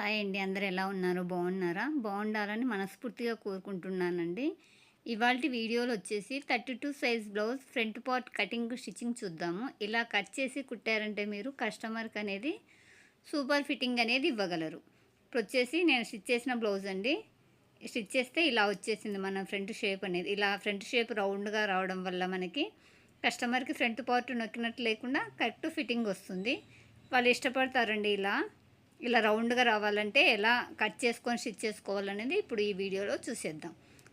Hi అండి. అందరు ఎలా ఉన్నారు? బాగున్నారా? బాగుండాలని మనస్ఫూర్తిగా కోరుకుంటున్నానండి. ఇవాళ వీడియోలో వచ్చేసి thirty two size blouse front part cutting stitching చూద్దాము. ఇలా కట్ చేసి కుట్టారంటే మీరు కస్టమర్కి అనేది సూపర్ ఫిట్టింగ్ అనేది ఇవ్వగలరు. ఇప్పుడు వచ్చేసి నేను స్టిచ్ చేసిన బ్లౌజ్ అండి. స్టిచ్ చేస్తే ఇలా వచ్చేసింది మన ఫ్రంట్ షేప్ అనేది. ఇలా ఫ్రంట్ షేప్ రౌండ్గా రావడం వల్ల మనకి కస్టమర్కి ఫ్రంట్ పార్ట్ నొక్కినట్టు లేకుండా కరెక్ట్ ఫిట్టింగ్ వస్తుంది. వాళ్ళు ఇష్టపడతారండి ఇలా. ఇలా రౌండ్గా రావాలంటే ఎలా కట్ చేసుకొని స్టిచ్ చేసుకోవాలనేది ఇప్పుడు ఈ వీడియోలో చూసేద్దాం.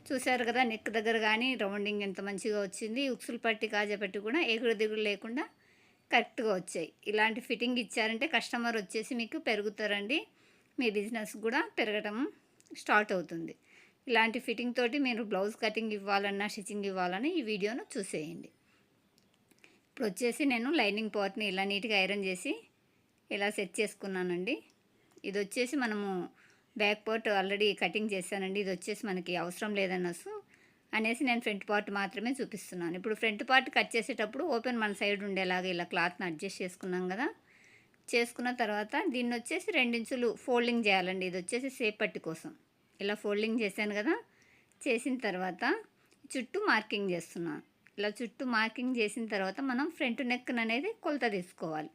చూశారు కదా నెక్ దగ్గర కానీ రౌండింగ్ ఎంత మంచిగా వచ్చింది. ఉక్సులు పట్టి కాజపట్టి కూడా ఎగుడు దిగుడు లేకుండా కరెక్ట్గా వచ్చాయి. ఇలాంటి ఫిట్టింగ్ ఇచ్చారంటే కస్టమర్ వచ్చేసి మీకు పెరుగుతారండి. మీ బిజినెస్ కూడా పెరగటం స్టార్ట్ అవుతుంది. ఇలాంటి ఫిట్టింగ్ తోటి మీరు బ్లౌజ్ కటింగ్ ఇవ్వాలన్నా స్టిచ్చింగ్ ఇవ్వాలని ఈ వీడియోను చూసేయండి. ఇప్పుడు వచ్చేసి నేను లైనింగ్ పార్ట్ని ఇలా నీట్గా ఐరన్ చేసి ఇలా సెట్ చేసుకున్నానండి. ఇది వచ్చేసి మనము బ్యాక్ పార్ట్ ఆల్రెడీ కటింగ్ చేశానండి. ఇది వచ్చేసి మనకి అవసరం లేదన్నసు అనేసి నేను ఫ్రంట్ పార్ట్ మాత్రమే చూపిస్తున్నాను. ఇప్పుడు ఫ్రంట్ పార్ట్ కట్ చేసేటప్పుడు ఓపెన్ మన సైడ్ ఉండేలాగా ఇలా క్లాత్ని అడ్జస్ట్ చేసుకున్నాం కదా. చేసుకున్న తర్వాత దీన్ని వచ్చేసి రెండించులు ఫోల్డింగ్ చేయాలండి. ఇది వచ్చేసి సేప్ పట్టి కోసం. ఇలా ఫోల్డింగ్ చేశాను కదా. చేసిన తర్వాత చుట్టూ మార్కింగ్ చేస్తున్నాను. ఇలా చుట్టూ మార్కింగ్ చేసిన తర్వాత మనం ఫ్రంట్ నెక్ అనేది కొలత తీసుకోవాలి.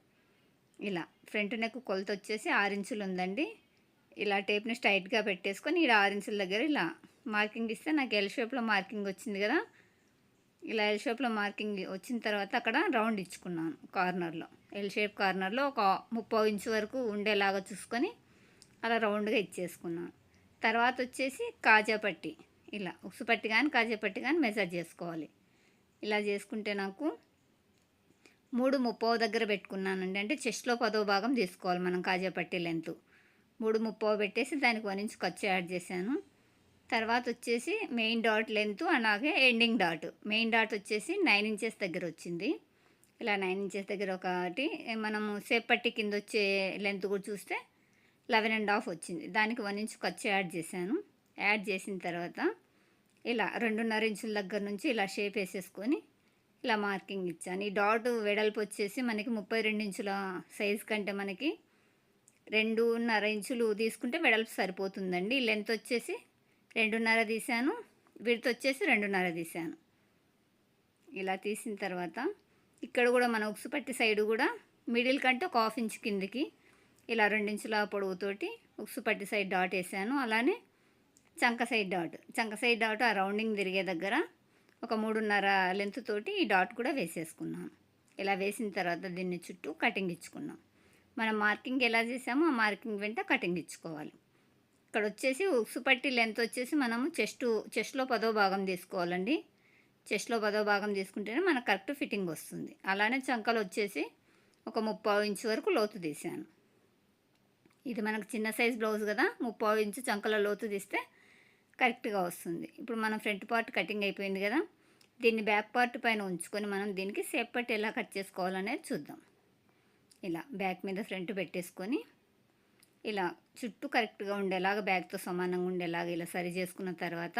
ఇలా ఫ్రంట్ నెక్ కొలత వచ్చేసి ఆరు ఇంచులు ఉందండి. ఇలా టేప్ని స్ట్రైట్గా పెట్టేసుకొని ఇలా ఆరు ఇంచుల దగ్గర ఇలా మార్కింగ్ ఇస్తే నాకు ఎల్ షేప్లో మార్కింగ్ వచ్చింది కదా. ఇలా ఎల్ షేప్లో మార్కింగ్ వచ్చిన తర్వాత అక్కడ రౌండ్ ఇచ్చుకున్నాను కార్నర్లో. ఎల్ షేప్ కార్నర్లో ఒక ముప్పై ఇంచు వరకు ఉండేలాగా చూసుకొని అలా రౌండ్గా ఇచ్చేసుకున్నాను. తర్వాత వచ్చేసి కాజాపట్టి ఇలా ఉక్సు పట్టి కానీ కాజాపట్టి కానీ మెజర్ చేసుకోవాలి. ఇలా చేసుకుంటే నాకు మూడు ముప్పో దగ్గర పెట్టుకున్నానండి. అంటే చెస్ట్లో పదో భాగం తీసుకోవాలి మనం కాజాపట్టి లెంత్. మూడు ముప్పవ పెట్టేసి దానికి వన్ ఇంచ్ ఖర్చు యాడ్ చేశాను. తర్వాత వచ్చేసి మెయిన్ డాట్ లెంత్ అలాగే ఎండింగ్ డాట్. మెయిన్ డాట్ వచ్చేసి నైన్ ఇంచెస్ దగ్గర వచ్చింది. ఇలా నైన్ ఇంచెస్ దగ్గర ఒకటి మనము సేపట్టి కింద వచ్చే లెంత్ కూడా చూస్తే లెవెన్ అండ్ హాఫ్ వచ్చింది. దానికి వన్ ఇంచ్ ఖర్చు యాడ్ చేశాను. యాడ్ చేసిన తర్వాత ఇలా రెండున్నర ఇంచుల దగ్గర నుంచి ఇలా షేప్ వేసేసుకొని ఇలా మార్కింగ్ ఇచ్చాను. ఈ డాట్ వెడల్పు వచ్చేసి మనకి ముప్పై రెండు ఇంచుల సైజ్ కంటే మనకి రెండున్నర ఇంచులు తీసుకుంటే వెడల్పు సరిపోతుందండి. లెంత్ వచ్చేసి రెండున్నర తీసాను విడత వచ్చేసి రెండున్నర తీసాను ఇలా తీసిన తర్వాత ఇక్కడ కూడా మన ఉక్సు పట్టి సైడ్ కూడా మిడిల్ కంటే ఒక హాఫ్ ఇంచ్ కిందికి ఇలా రెండించుల పొడవుతోటి ఉక్సు పట్టి సైడ్ డాట్ వేసాను అలానే చంక సైడ్ డాట్ చంక సైడ్ డాట్ ఆ రౌండింగ్ తిరిగే దగ్గర ఒక మూడున్నర లెంత్ తోటి ఈ డాట్ కూడా వేసేసుకున్నాం. ఇలా వేసిన తర్వాత దీన్ని చుట్టూ కటింగ్ ఇచ్చుకున్నాం. మనం మార్కింగ్ ఎలా చేసామో ఆ మార్కింగ్ వెంట కటింగ్ ఇచ్చుకోవాలి. ఇక్కడ వచ్చేసి ఉక్సు పట్టి లెంత్ వచ్చేసి మనము చెస్ట్ చెస్ట్లో పదో భాగం తీసుకోవాలండి. చెస్ట్లో పదో భాగం తీసుకుంటేనే మనకు కరెక్ట్ ఫిట్టింగ్ వస్తుంది. అలానే చంకలు వచ్చేసి ఒక ముప్పై ఇంచు వరకు లోతు తీసాను ఇది మనకు చిన్న సైజ్ బ్లౌజ్ కదా ముప్పై ఇంచు చంకల లోతు తీస్తే కరెక్ట్గా వస్తుంది. ఇప్పుడు మనం ఫ్రంట్ పార్ట్ కటింగ్ అయిపోయింది కదా దీన్ని బ్యాక్ పార్ట్ పైన ఉంచుకొని మనం దీనికి సేప్ పట్టి ఎలా కట్ చేసుకోవాలనేది చూద్దాం. ఇలా బ్యాక్ మీద ఫ్రంట్ పెట్టేసుకొని ఇలా చుట్టూ కరెక్ట్గా ఉండేలాగా బ్యాగ్తో సమానంగా ఉండేలాగా ఇలా సరి చేసుకున్న తర్వాత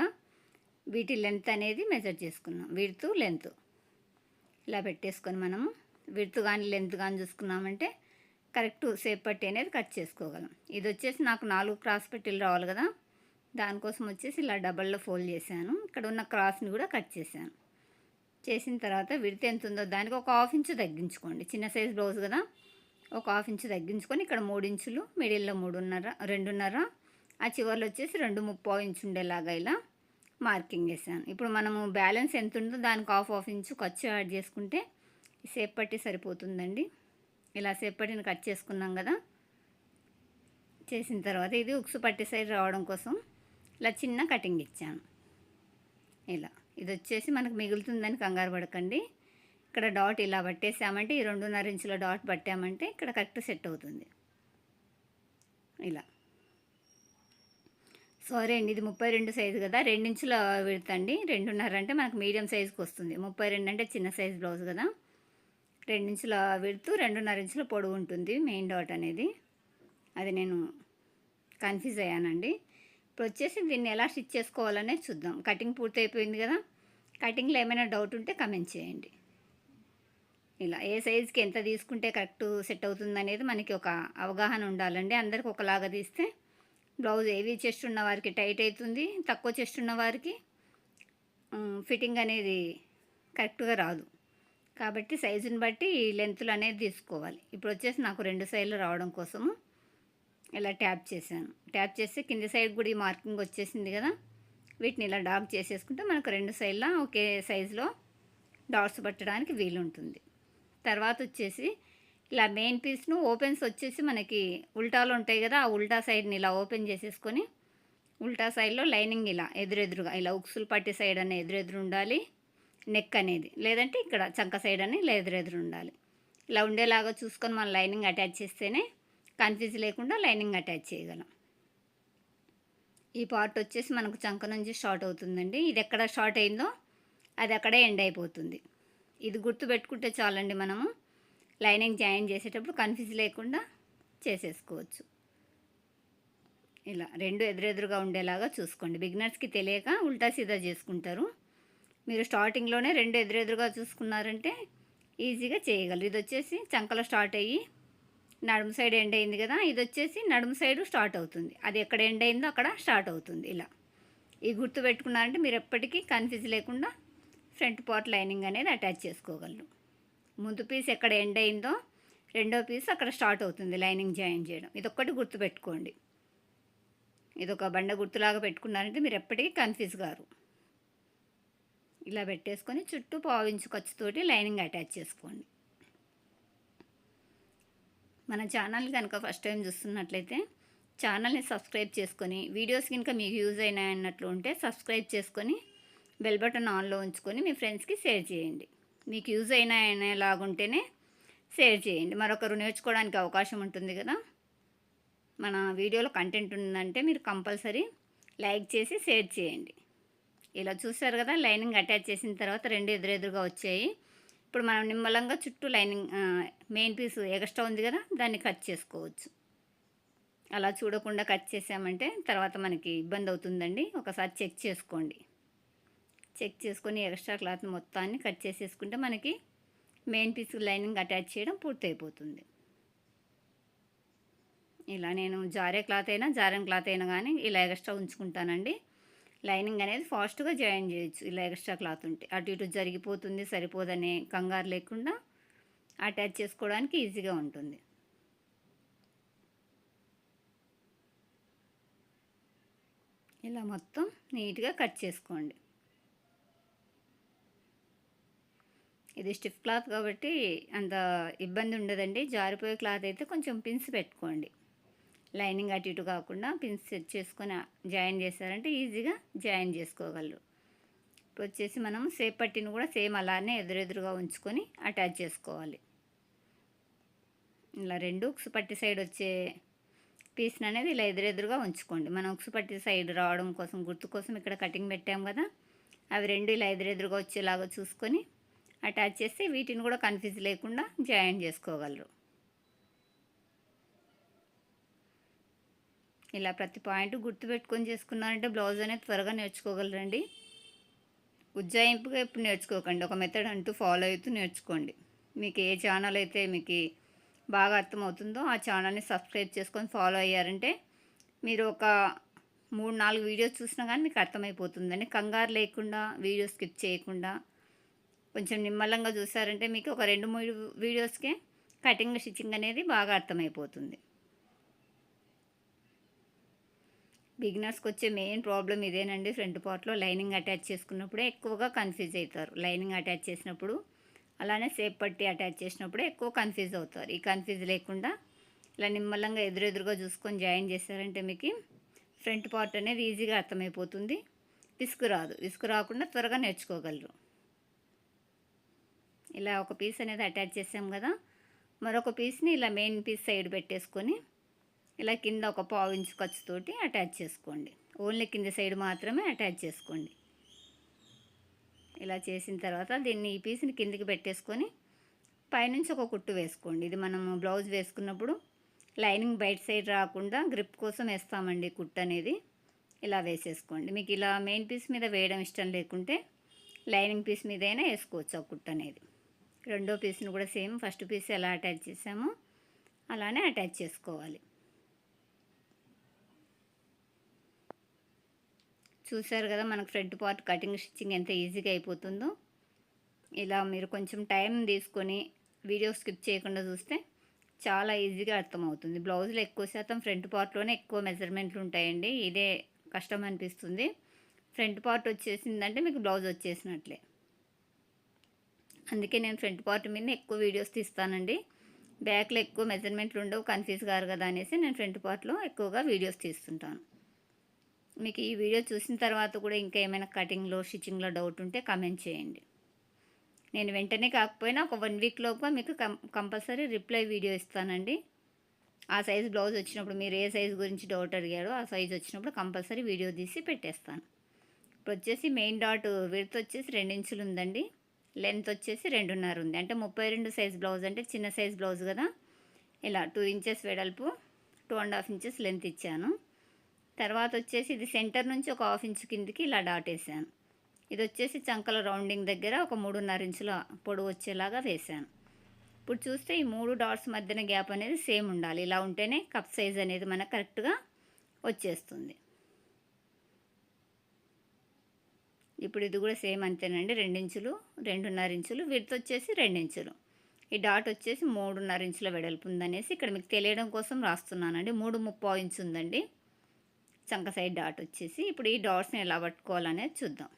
వీటి లెంత్ అనేది మెజర్ చేసుకున్నాం. విడుతు లెంత్ ఇలా పెట్టేసుకొని మనము విడుతు కానీ లెంత్ కానీ చూసుకున్నామంటే కరెక్ట్ సేప్ పట్టి అనేది కట్ చేసుకోగలం. ఇది వచ్చేసి నాకు నాలుగు క్రాస్ పెట్టిలు రావాలి కదా దానికోసం వచ్చేసి ఇలా డబల్లో ఫోల్డ్ చేశాను. ఇక్కడ ఉన్న క్రాస్ని కూడా కట్ చేశాను. చేసిన తర్వాత విడత ఎంత ఉందో దానికి ఒక హాఫ్ ఇంచు తగ్గించుకోండి. చిన్న సైజ్ బ్లౌజ్ కదా? ఒక హాఫ్ ఇంచు తగ్గించుకొని ఇక్కడ మూడు ఇంచులు మిడిల్లో మూడున్నర రెండున్నర ఆ చివర్లో వచ్చేసి రెండు ముప్పై ఇంచు ఉండేలాగా ఇలా మార్కింగ్ వేసాను ఇప్పుడు మనము బ్యాలెన్స్ ఎంత ఉందో దానికి హాఫ్ హాఫ్ ఇంచు ఖర్చు యాడ్ చేసుకుంటే సేపట్టి సరిపోతుందండి. ఇలా సేపట్టిని కట్ చేసుకున్నాం కదా? చేసిన తర్వాత ఇది ఉక్సు పట్టి సైడ్ రావడం కోసం ఇలా చిన్న కటింగ్ ఇచ్చాను. ఇలా. ఇది వచ్చేసి మనకు మిగులుతుందని కంగారు పడకండి. ఇక్కడ డాట్ ఇలా పట్టేసామంటే ఈ రెండున్నర ఇంచుల డాట్ పట్టామంటే ఇక్కడ కరెక్ట్ సెట్ అవుతుంది. ఇలా. సారీ అండి ఇది ముప్పై రెండు సైజు కదా. రెండించుల విడతండి రెండున్నర అంటే మనకు మీడియం సైజుకి వస్తుంది. ముప్పై రెండు అంటే చిన్న సైజ్ బ్లౌజ్ కదా. రెండించుల విడుతూ రెండున్నర ఇంచుల పొడవు ఉంటుంది మెయిన్ డాట్ అనేది. అది నేను కన్ఫ్యూజ్ అయ్యానండి. ఇప్పుడు వచ్చేసి దీన్ని ఎలా స్టిచ్ చేసుకోవాలనే చూద్దాం. కటింగ్ పూర్తి అయిపోయింది కదా. కటింగ్లో ఏమైనా డౌట్ ఉంటే కమెంట్ చేయండి. ఇలా ఏ సైజుకి ఎంత తీసుకుంటే కరెక్ట్ సెట్ అవుతుంది అనేది మనకి ఒక అవగాహన ఉండాలండి. అందరికి ఒకలాగా తీస్తే బ్లౌజ్ ఏవి చెస్ట్ ఉన్న వారికి టైట్ అవుతుంది తక్కువ చెస్ట్ ఉన్న వారికి ఫిట్టింగ్ అనేది కరెక్ట్గా రాదు. కాబట్టి సైజుని బట్టి ఈ అనేది తీసుకోవాలి. ఇప్పుడు వచ్చేసి నాకు రెండు సైజులు రావడం కోసము ఇలా ట్యాప్ చేశాను. ట్యాప్ చేస్తే కింది సైడ్ కూడా ఈ మార్కింగ్ వచ్చేసింది కదా. వీటిని ఇలా డార్క్ చేసేసుకుంటే మనకు రెండు సైడ్లా ఒకే సైజులో డాట్స్ పట్టడానికి వీలుంటుంది. తర్వాత వచ్చేసి ఇలా మెయిన్ పీస్ను ఓపెన్స్ వచ్చేసి మనకి ఉల్టాలు ఉంటాయి కదా ఆ ఉల్టా సైడ్ని ఇలా ఓపెన్ చేసేసుకొని ఉల్టా సైడ్లో లైనింగ్ ఇలా ఎదురెదురుగా ఇలా ఉక్సులు పట్టి సైడ్ అనే ఎదురెదురు ఉండాలి నెక్ అనేది. లేదంటే ఇక్కడ చంక సైడ్ అని ఇలా ఎదురెదురు ఉండాలి. ఇలా ఉండేలాగా చూసుకొని మనం లైనింగ్ అటాచ్ చేస్తేనే కన్ఫ్యూజ్ లేకుండా లైనింగ్ అటాచ్ చేయగలం. ఈ పార్ట్ వచ్చేసి మనకు చంక నుంచి స్టార్ట్ అవుతుందండి. ఇది ఎక్కడ స్టార్ట్ అయిందో అది అక్కడే ఎండ్ అయిపోతుంది. ఇది గుర్తు పెట్టుకుంటే చాలండి మనము లైనింగ్ జాయిన్ చేసేటప్పుడు కన్ఫ్యూజ్ లేకుండా చేసేసుకోవచ్చు. ఇలా రెండు ఎదురెదురుగా ఉండేలాగా చూసుకోండి. బిగినర్స్కి తెలియక ఉల్టా సీదా చేసుకుంటారు. మీరు స్టార్టింగ్లోనే రెండు ఎదురెదురుగా చూసుకున్నారంటే ఈజీగా చేయగలరు. ఇది వచ్చేసి చంకలో స్టార్ట్ అయ్యి నడుము సైడ్ ఎండ్ అయింది కదా ఇది వచ్చేసి నడుము సైడ్ స్టార్ట్ అవుతుంది. అది ఎక్కడ ఎండ్ అయిందో అక్కడ స్టార్ట్ అవుతుంది ఇలా. ఈ గుర్తు పెట్టుకున్నారంటే మీరు ఎప్పటికీ కన్ఫ్యూజ్ లేకుండా ఫ్రంట్ పార్ట్ లైనింగ్ అనేది అటాచ్ చేసుకోగలరు. ముందు పీస్ ఎక్కడ ఎండ్ అయిందో రెండో పీస్ అక్కడ స్టార్ట్ అవుతుంది లైనింగ్ జాయిన్ చేయడం. ఇదొక్కటి గుర్తుపెట్టుకోండి ఇది ఒక బండ గుర్తులాగా పెట్టుకున్నారంటే మీరు ఎప్పటికీ కన్ఫ్యూజ్ గారు ఇలా పెట్టేసుకొని చుట్టూ పావించు ఖర్చుతోటి లైనింగ్ అటాచ్ చేసుకోండి. మన ఛానల్ కనుక ఫస్ట్ టైం చూస్తున్నట్లయితే ఛానల్ని సబ్స్క్రైబ్ చేసుకొని వీడియోస్ కనుక మీకు యూజ్ అయినాయి అన్నట్లు ఉంటే సబ్స్క్రైబ్ చేసుకొని బెల్ బటన్ ఆన్లో ఉంచుకొని మీ ఫ్రెండ్స్కి షేర్ చేయండి. మీకు యూజ్ అయినాయనేలాగుంటేనే షేర్ చేయండి. మరొకరు నేర్చుకోవడానికి అవకాశం ఉంటుంది కదా. మన వీడియోలో కంటెంట్ ఉందంటే మీరు కంపల్సరీ లైక్ చేసి షేర్ చేయండి. ఇలా చూసారు కదా లైనింగ్ అటాచ్ చేసిన తర్వాత రెండు ఎదురెదురుగా వచ్చాయి. ఇప్పుడు మనం నిమ్మలంగా చుట్టూ లైనింగ్ మెయిన్ పీస్ ఎక్స్ట్రా ఉంది కదా దాన్ని కట్ చేసుకోవచ్చు. అలా చూడకుండా కట్ చేసామంటే తర్వాత మనకి ఇబ్బంది అవుతుందండి. ఒకసారి చెక్ చేసుకోండి. చెక్ చేసుకొని ఎక్స్ట్రా క్లాత్ మొత్తాన్ని కట్ చేసేసుకుంటే మనకి మెయిన్ పీస్ లైనింగ్ అటాచ్ చేయడం పూర్తయిపోతుంది. ఇలా నేను జారే క్లాత్ అయినా జారన్ క్లాత్ అయినా కానీ ఇలా ఎక్స్ట్రా ఉంచుకుంటానండి. లైనింగ్ అనేది ఫాస్ట్గా జాయిన్ చేయొచ్చు. ఇలా ఎక్స్ట్రా క్లాత్ ఉంటే. అటు ఇటు జరిగిపోతుంది సరిపోదనే కంగారు లేకుండా అటాచ్ చేసుకోవడానికి ఈజీగా ఉంటుంది. ఇలా మొత్తం నీట్గా కట్ చేసుకోండి. ఇది స్టిఫ్ క్లాత్ కాబట్టి అంత ఇబ్బంది ఉండదండి. జారిపోయే క్లాత్ అయితే కొంచెం పిన్స్ పెట్టుకోండి. లైనింగ్ అటు ఇటు కాకుండా పిన్స్ సెట్ చేసుకొని జాయిన్ చేశారంటే ఈజీగా జాయిన్ చేసుకోగలరు. ఇప్పుడు వచ్చేసి మనం సేప్ పట్టిని కూడా సేమ్ అలానే ఎదురెదురుగా ఉంచుకొని అటాచ్ చేసుకోవాలి. ఇలా రెండు ఉక్సు పట్టి సైడ్ వచ్చే పీస్ని అనేది ఇలా ఎదురెదురుగా ఉంచుకోండి. మనం ఉక్సు పట్టి సైడ్ రావడం కోసం గుర్తు కోసం ఇక్కడ కటింగ్ పెట్టాం కదా అవి రెండు ఇలా ఎదురెదురుగా వచ్చేలాగా చూసుకొని అటాచ్ చేస్తే వీటిని కూడా కన్ఫ్యూజ్ లేకుండా జాయిన్ చేసుకోగలరు. ఇలా ప్రతి పాయింట్ గుర్తుపెట్టుకొని చేసుకున్నారంటే బ్లౌజ్ అనేది త్వరగా నేర్చుకోగలరండి. ఉజ్జాయింపుగా ఎప్పుడు నేర్చుకోకండి. ఒక మెథడ్ అంటూ ఫాలో అవుతూ నేర్చుకోండి. మీకు ఏ ఛానల్ అయితే మీకు బాగా అర్థమవుతుందో ఆ ఛానల్ని సబ్స్క్రైబ్ చేసుకొని ఫాలో అయ్యారంటే మీరు ఒక మూడు నాలుగు వీడియోస్ చూసినా కానీ మీకు అర్థమైపోతుందండి. కంగారు లేకుండా వీడియో స్కిప్ చేయకుండా కొంచెం నిమ్మలంగా చూసారంటే మీకు ఒక రెండు మూడు వీడియోస్కే కటింగ్ స్టిచ్చింగ్ అనేది బాగా అర్థమైపోతుంది. బిగినర్స్కి వచ్చే మెయిన్ ప్రాబ్లం ఇదేనండి. ఫ్రంట్ పార్ట్లో లైనింగ్ అటాచ్ చేసుకున్నప్పుడే ఎక్కువగా కన్ఫ్యూజ్ అవుతారు లైనింగ్ అటాచ్ చేసినప్పుడు అలానే సేప్ పట్టి అటాచ్ చేసినప్పుడే ఎక్కువ కన్ఫ్యూజ్ అవుతారు. ఈ కన్ఫ్యూజ్ లేకుండా ఇలా నిమ్మలంగా ఎదురెదురుగా చూసుకొని జాయిన్ చేశారంటే మీకు ఫ్రంట్ పార్ట్ అనేది ఈజీగా అర్థమైపోతుంది. విసుగు రాదు. విసుగు రాకుండా త్వరగా నేర్చుకోగలరు. ఇలా ఒక పీస్ అనేది అటాచ్ చేసాం కదా. మరొక పీస్ని ఇలా మెయిన్ పీస్ సైడ్ పెట్టేసుకొని ఇలా కింద ఒక పావు ఇంచు ఖర్చుతోటి అటాచ్ చేసుకోండి. ఓన్లీ కింద సైడ్ మాత్రమే అటాచ్ చేసుకోండి. ఇలా చేసిన తర్వాత దీన్ని ఈ పీస్ని కిందికి పెట్టేసుకొని పైనుంచి ఒక కుట్టు వేసుకోండి. ఇది మనము బ్లౌజ్ వేసుకున్నప్పుడు లైనింగ్ బయట సైడ్ రాకుండా గ్రిప్ కోసం వేస్తామండి కుట్టు అనేది. ఇలా వేసేసుకోండి. మీకు ఇలా మెయిన్ పీస్ మీద వేయడం ఇష్టం లేకుంటే లైనింగ్ పీస్ మీదైనా వేసుకోవచ్చు ఆ కుట్టు అనేది. రెండో పీస్ని కూడా సేమ్ ఫస్ట్ పీస్ ఎలా అటాచ్ చేసామో అలానే అటాచ్ చేసుకోవాలి. చూసారు కదా మనకు ఫ్రంట్ పార్ట్ కటింగ్ స్టిచ్చింగ్ ఎంత ఈజీగా అయిపోతుందో. ఇలా మీరు కొంచెం టైం తీసుకొని వీడియో స్కిప్ చేయకుండా చూస్తే చాలా ఈజీగా అర్థమవుతుంది. బ్లౌజ్లో ఎక్కువ శాతం ఫ్రంట్ పార్ట్లోనే ఎక్కువ మెజర్మెంట్లు ఉంటాయండి. ఇదే కష్టం అనిపిస్తుంది. ఫ్రంట్ పార్ట్ వచ్చేసిందంటే మీకు బ్లౌజ్ వచ్చేసినట్లే. అందుకే నేను ఫ్రంట్ పార్ట్ మీద ఎక్కువ వీడియోస్ తీస్తానండి. బ్యాక్లో ఎక్కువ మెజర్మెంట్లు ఉండవు కన్ఫ్యూజ్ కారు కదా అనేసి నేను ఫ్రంట్ పార్ట్లో ఎక్కువగా వీడియోస్ తీస్తుంటాను. మీకు ఈ వీడియో చూసిన తర్వాత కూడా ఇంకా ఏమైనా కటింగ్లో స్టిచ్చింగ్లో డౌట్ ఉంటే కమెంట్ చేయండి. నేను వెంటనే కాకపోయినా ఒక వన్ వీక్ లోపు మీకు కం కంపల్సరీ రిప్లై వీడియో ఇస్తానండి. ఆ సైజ్ బ్లౌజ్ వచ్చినప్పుడు మీరు ఏ సైజ్ గురించి డౌట్ అడిగారో ఆ సైజ్ వచ్చినప్పుడు కంపల్సరీ వీడియో తీసి పెట్టేస్తాను. ఇప్పుడు వచ్చేసి మెయిన్ డాట్ విడత్ వచ్చేసి రెండు ఇంచులు ఉందండి. లెంత్ వచ్చేసి రెండున్నర ఉంది. అంటే ముప్పై రెండు సైజ్ బ్లౌజ్ అంటే చిన్న సైజ్ బ్లౌజ్ కదా. ఇలా టూ ఇంచెస్ వెడల్పు two and half inches length ఇచ్చాను. తర్వాత వచ్చేసి ఇది సెంటర్ నుంచి ఒక హాఫ్ ఇంచ్ కిందికి ఇలా డాట్ వేసాను ఇది వచ్చేసి చంకల రౌండింగ్ దగ్గర ఒక మూడున్నర ఇంచుల పొడవు వచ్చేలాగా వేసాను ఇప్పుడు చూస్తే ఈ మూడు డాట్స్ మధ్యన గ్యాప్ అనేది సేమ్ ఉండాలి. ఇలా ఉంటేనే కప్ సైజ్ అనేది మనకు కరెక్ట్గా వచ్చేస్తుంది. ఇప్పుడు ఇది కూడా సేమ్ అంతేనండి. రెండించులు రెండున్నర ఇంచులు విడత్ వచ్చేసి రెండించులు ఈ డాట్ వచ్చేసి మూడున్నర ఇంచుల వెడల్పు ఉందనేసి ఇక్కడ మీకు తెలియడం కోసం రాస్తున్నానండి. మూడు ముప్పావు ఇంచు ఉందండి. చంక సైడ్ డాట్ వచ్చేసి ఇప్పుడు ఈ డాట్స్ని ఎలా పట్టుకోవాలనేది చూద్దాం.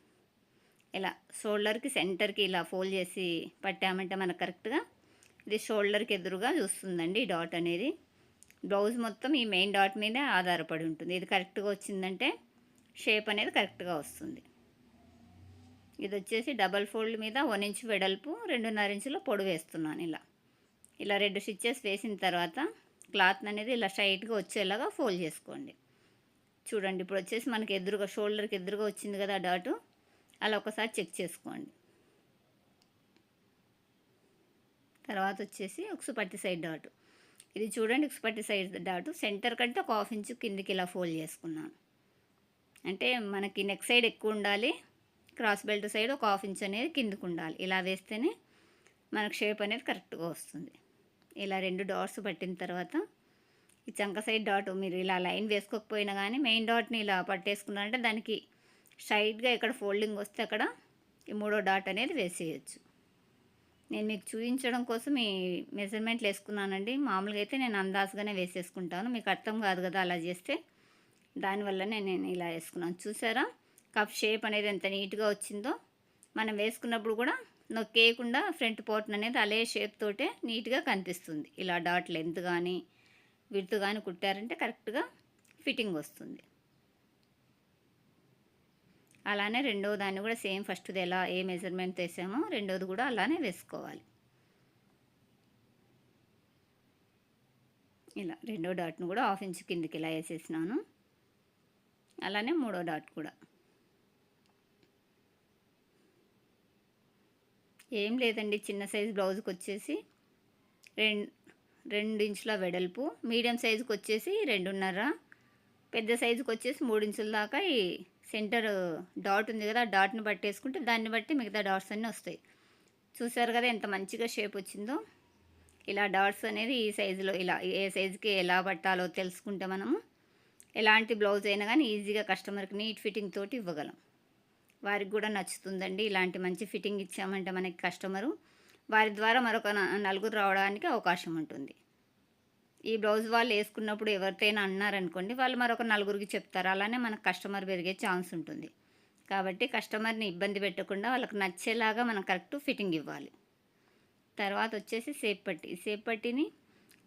ఇలా షోల్డర్కి సెంటర్కి ఇలా ఫోల్డ్ చేసి పట్టామంటే మనకు కరెక్ట్గా ఇది షోల్డర్కి ఎదురుగా చూస్తుందండి ఈ డాట్ అనేది. బ్లౌజ్ మొత్తం ఈ మెయిన్ డాట్ మీదే ఆధారపడి ఉంటుంది. ఇది కరెక్ట్గా వచ్చిందంటే షేప్ అనేది కరెక్ట్గా వస్తుంది. ఇది వచ్చేసి డబల్ ఫోల్డ్ మీద వన్ ఇంచ్ వెడల్పు రెండున్నర ఇంచులో పొడి వేస్తున్నాను ఇలా. ఇలా రెండు స్టిచ్చెస్ వేసిన తర్వాత క్లాత్ అనేది ఇలా స్ట్రైట్గా వచ్చేలాగా ఫోల్డ్ చేసుకోండి. చూడండి ఇప్పుడు వచ్చేసి మనకి ఎదురుగా షోల్డర్కి ఎదురుగా వచ్చింది కదా డాటు అలా ఒకసారి చెక్ చేసుకోండి. తర్వాత వచ్చేసి ఉక్సుపట్టి సైడ్ డాటు ఇది చూడండి ఉక్సుపట్టి సైడ్ డాటు సెంటర్ కంటే ఒక హాఫ్ ఇంచు కిందికి ఇలా ఫోల్డ్ చేసుకున్నాను. అంటే మనకి నెక్ సైడ్ ఎక్కువ ఉండాలి క్రాస్ బెల్ట్ సైడ్ ఒక హాఫ్ ఇంచ్ అనేది కిందకు ఉండాలి. ఇలా వేస్తేనే మనకు షేప్ అనేది కరెక్ట్గా వస్తుంది. ఇలా రెండు డాట్స్ పట్టిన తర్వాత ఈ చంక సైడ్ డాట్ మీరు ఇలా లైన్ వేసుకోకపోయినా కానీ మెయిన్ డాట్ని ఇలా పట్టేసుకున్నారంటే దానికి స్ట్రైట్గా ఇక్కడ ఫోల్డింగ్ వస్తే అక్కడ ఈ మూడో డాట్ అనేది వేసేయచ్చు. నేను మీకు చూపించడం కోసం ఈ మెజర్మెంట్లు వేసుకున్నానండి. మామూలుగా అయితే నేను అందాజుగానే వేసేసుకుంటాను. మీకు అర్థం కాదు కదా అలా చేస్తే. దానివల్లనే నేను ఇలా వేసుకున్నాను. చూసారా? కప్ షేప్ అనేది ఎంత నీట్గా వచ్చిందో. మనం వేసుకున్నప్పుడు కూడా నొక్కేయకుండా ఫ్రంట్ పోర్టన్ అనేది అలే షేప్ తోటే నీట్గా కనిపిస్తుంది. ఇలా డాట్ లెంత్ కానీ విడుతు కానీ కుట్టారంటే కరెక్ట్గా ఫిట్టింగ్ వస్తుంది. అలానే రెండవ దాన్ని కూడా సేమ్ ఫస్ట్ది ఎలా ఏ మెజర్మెంట్ వేసామో రెండోది కూడా అలానే వేసుకోవాలి. ఇలా రెండో డాట్ను కూడా హాఫ్ ఇంచ్ కిందికి ఇలా వేసేసినాను. అలానే మూడో డాట్ కూడా. ఏం లేదండి చిన్న సైజ్ బ్లౌజ్కి వచ్చేసి రెండు రెండు ఇంచుల వెడల్పు. మీడియం సైజుకి వచ్చేసి రెండున్నర. పెద్ద సైజుకి వచ్చేసి మూడు ఇంచుల దాకా ఈ సెంటర్ డాట్ ఉంది కదా ఆ డాట్ని పట్టేసుకుంటే దాన్ని బట్టి మిగతా డాట్స్ అన్నీ వస్తాయి. చూసారు కదా ఎంత మంచిగా షేప్ వచ్చిందో? ఇలా డాట్స్ అనేది ఈ సైజులో ఇలా ఏ సైజుకి ఎలా పట్టాలో తెలుసుకుంటే మనము ఎలాంటి బ్లౌజ్ అయినా కానీ ఈజీగా కస్టమర్కి నీట్ ఫిట్టింగ్ తోటి ఇవ్వగలం. వారికి కూడా నచ్చుతుందండి. ఇలాంటి మంచి ఫిట్టింగ్ ఇచ్చామంటే మనకి కస్టమరు వారి ద్వారా మరొక నలుగురు రావడానికి అవకాశం ఉంటుంది. ఈ బ్లౌజ్ వాళ్ళు వేసుకున్నప్పుడు ఎవరితోనైనా అన్నారనుకోండి వాళ్ళు మరొక నలుగురికి చెప్తారు. అలానే మనకు కస్టమర్ పెరిగే ఛాన్స్ ఉంటుంది. కాబట్టి కస్టమర్ని ఇబ్బంది పెట్టకుండా వాళ్ళకి నచ్చేలాగా మనం కరెక్ట్ ఫిట్టింగ్ ఇవ్వాలి. తర్వాత వచ్చేసి సేప్ పట్టి సేప్ పట్టిని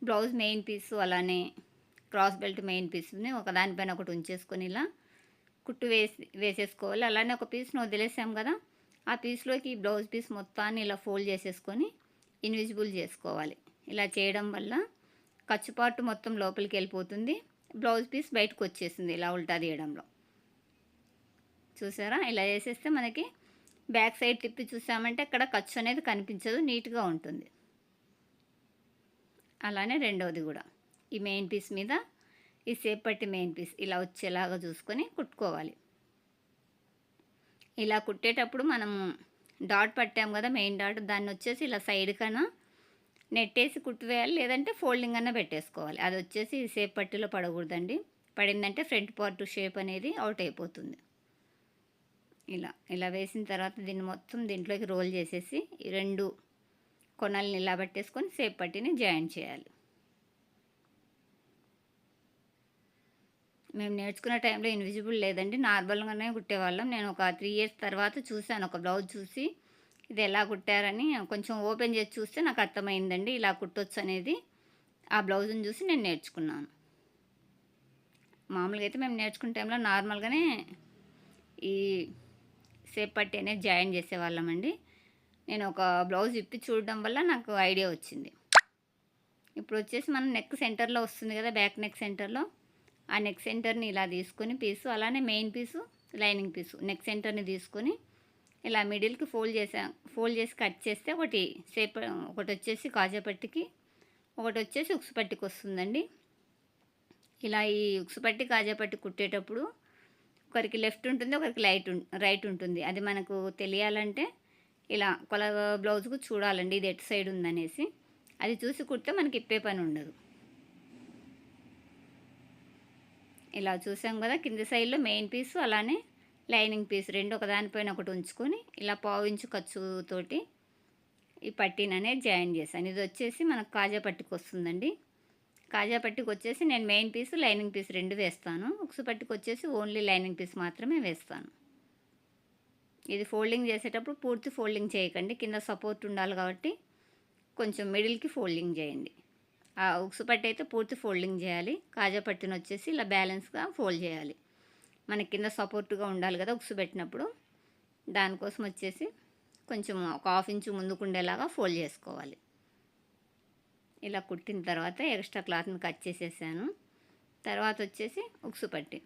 బ్లౌజ్ మెయిన్ పీసు అలానే క్రాస్ బెల్ట్ మెయిన్ పీస్ని ఒకదానిపైన ఒకటి ఉంచేసుకొని ఇలా కుట్టు వేసి వేసేసుకోవాలి. అలానే ఒక పీస్ను వదిలేసాం కదా ఆ పీస్లోకి బ్లౌజ్ పీస్ మొత్తాన్ని ఇలా ఫోల్డ్ చేసేసుకొని ఇన్విజిబుల్ చేసుకోవాలి. ఇలా చేయడం వల్ల ఖర్చుపాటు మొత్తం లోపలికి వెళ్ళిపోతుంది. బ్లౌజ్ పీస్ బయటకు వచ్చేసింది ఇలా ఉల్టా తీయడంలో. చూసారా? ఇలా చేసేస్తే మనకి బ్యాక్ సైడ్ తిప్పి చూసామంటే అక్కడ ఖర్చు అనేది కనిపించదు నీట్గా ఉంటుంది. అలానే రెండవది కూడా. ఈ మెయిన్ పీస్ మీద ఈ సేపటి మెయిన్ పీస్ ఇలా వచ్చేలాగా చూసుకొని కుట్టుకోవాలి. ఇలా కుట్టేటప్పుడు మనము డాట్ పట్టాము కదా మెయిన్ డాట్ దాన్ని వచ్చేసి ఇలా సైడ్ కన్నా నెట్టేసి కుట్టివేయాలి లేదంటే ఫోల్డింగ్ అన్న పెట్టేసుకోవాలి. అది వచ్చేసి సేప్ పట్టిలో పడకూడదండి. పడిందంటే ఫ్రంట్ పార్ట్ షేప్ అనేది అవుట్ అయిపోతుంది. ఇలా ఇలా వేసిన తర్వాత దీన్ని మొత్తం దీంట్లోకి రోల్ చేసేసి ఈ రెండు కొనల్ని ఇలా పట్టేసుకొని సేప్ పట్టిని జాయిన్ చేయాలి. మేము నేర్చుకున్న టైంలో ఇన్విజిబుల్ లేదండి. నార్మల్గానే కుట్టేవాళ్ళం. నేను ఒక త్రీ ఇయర్స్ తర్వాత చూశాను. ఒక బ్లౌజ్ చూసి ఇది ఎలా కుట్టారని కొంచెం ఓపెన్ చేసి చూస్తే నాకు అర్థమైందండి. ఇలా కుట్టొచ్చు అనేది. ఆ బ్లౌజ్ని చూసి నేను నేర్చుకున్నాను. మామూలుగా అయితే మేము నేర్చుకున్న టైంలో నార్మల్గానే ఈ సేప్ పట్టి అనేది జాయిన్ చేసేవాళ్ళమండి నేను ఒక బ్లౌజ్ ఇప్పి చూడడం వల్ల నాకు ఐడియా వచ్చింది. ఇప్పుడు వచ్చేసి మనం నెక్ సెంటర్లో వస్తుంది కదా బ్యాక్ నెక్ సెంటర్లో ఆ నెక్ సెంటర్ని ఇలా తీసుకొని పీసు అలానే main piece lining piece neck సెంటర్ని తీసుకొని ఇలా మిడిల్కి ఫోల్డ్ చేసా ఫోల్డ్ చేసి కట్ చేస్తే ఒకటి సేప ఒకటి వచ్చేసి కాజాపట్టికి ఒకటి వచ్చేసి ఉక్సు పట్టికి వస్తుందండి. ఇలా ఈ ఉక్సు పట్టి కాజాపట్టి కుట్టేటప్పుడు ఒకరికి లెఫ్ట్ ఉంటుంది ఒకరికి లైట్ రైట్ ఉంటుంది. అది మనకు తెలియాలంటే ఇలా కొల బ్లౌజ్కు చూడాలండి ఇది ఎటు సైడ్ ఉందనేసి. అది చూసి కుడితే మనకి ఇప్పే పని ఉండదు. ఇలా చూసాం కదా కింది సైడ్లో మెయిన్ పీసు అలానే లైనింగ్ పీస్ రెండు ఒకదానిపైన ఒకటి ఉంచుకొని ఇలా పావించు ఖర్చుతోటి ఈ పట్టీని అనేది జాయిన్ చేశాను. ఇది వచ్చేసి మనకు కాజా పట్టికి వస్తుందండి. కాజా పట్టికి వచ్చేసి నేను మెయిన్ పీస్ లైనింగ్ పీస్ రెండు వేస్తాను. ఉక్సు పట్టికి వచ్చేసి ఓన్లీ లైనింగ్ పీస్ మాత్రమే వేస్తాను. ఇది ఫోల్డింగ్ చేసేటప్పుడు పూర్తి ఫోల్డింగ్ చేయకండి. కింద సపోర్ట్ ఉండాలి కాబట్టి కొంచెం మిడిల్కి ఫోల్డింగ్ చేయండి. ఆ ఉక్సు పట్టు అయితే పూర్తి ఫోల్డింగ్ చేయాలి. కాజా పట్టును వచ్చేసి ఇలా బ్యాలెన్స్గా ఫోల్డ్ చేయాలి. మన కింద సపోర్ట్గా ఉండాలి కదా ఉక్సు పెట్టినప్పుడు. దానికోసం వచ్చేసి కొంచెం ఒక హాఫ్ ఇంచు ముందుకు ఉండేలాగా ఫోల్డ్ చేసుకోవాలి. ఇలా కుట్టిన తర్వాత ఎక్స్ట్రా క్లాత్ని కట్ చేసేసాను. తర్వాత వచ్చేసి ఉక్సు పట్టి.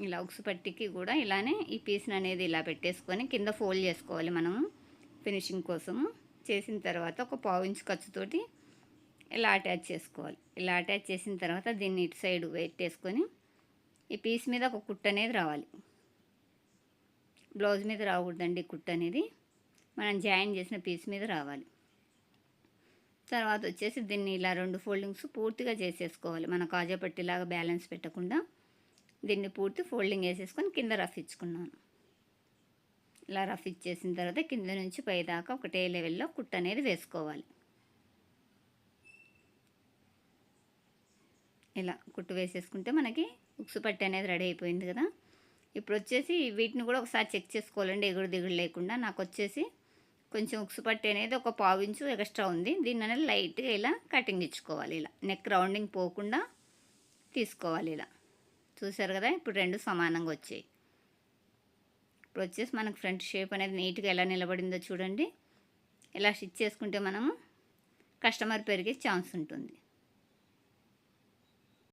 ఇలా ఉక్సు పట్టికి కూడా ఇలానే ఈ పీస్ని అనేది ఇలా పెట్టేసుకొని కింద ఫోల్డ్ చేసుకోవాలి మనము ఫినిషింగ్ కోసము. చేసిన తర్వాత ఒక పావు ఇంచు ఖర్చుతోటి ఇలా అటాచ్ చేసుకోవాలి. ఇలా అటాచ్ చేసిన తర్వాత దీన్ని ఇటు సైడ్ పెట్టేసుకొని ఈ పీస్ మీద ఒక కుట్ట అనేది రావాలి. బ్లౌజ్ మీద రాకూడదండి కుట్ట అనేది. మనం జాయిన్ చేసిన పీస్ మీద రావాలి. తర్వాత వచ్చేసి దీన్ని ఇలా రెండు ఫోల్డింగ్స్ పూర్తిగా చేసేసుకోవాలి. మన కాజా పట్టిలాగా బ్యాలెన్స్ పెట్టకుండా దీన్ని పూర్తి ఫోల్డింగ్ వేసేసుకొని కింద రఫ్ ఇచ్చుకున్నాను. ఇలా రఫ్ ఇచ్చేసిన తర్వాత కింద నుంచి పైదాకా ఒకటే లెవెల్లో కుట్ట అనేది వేసుకోవాలి. ఇలా కుట్టు వేసేసుకుంటే మనకి ఉక్సు పట్టి అనేది రెడీ అయిపోయింది కదా. ఇప్పుడు వచ్చేసి వీటిని కూడా ఒకసారి చెక్ చేసుకోవాలండి ఎగుడు దిగుడు లేకుండా. నాకు వచ్చేసి కొంచెం ఉక్సు పట్టి అనేది ఒక పావు ఇంచు ఎక్స్ట్రా ఉంది. దీన్ని అనేది లైట్గా ఇలా కటింగ్ ఇచ్చుకోవాలి ఇలా. నెక్ రౌండింగ్ పోకుండా తీసుకోవాలి ఇలా. చూసారు కదా ఇప్పుడు రెండు సమానంగా వచ్చాయి. ఇప్పుడు వచ్చేసి మనకు ఫ్రంట్ షేప్ అనేది నీట్గా ఎలా నిలబడిందో చూడండి. ఇలా స్టిచ్ చేసుకుంటే మనము కస్టమర్ పెరిగే ఛాన్స్ ఉంటుంది.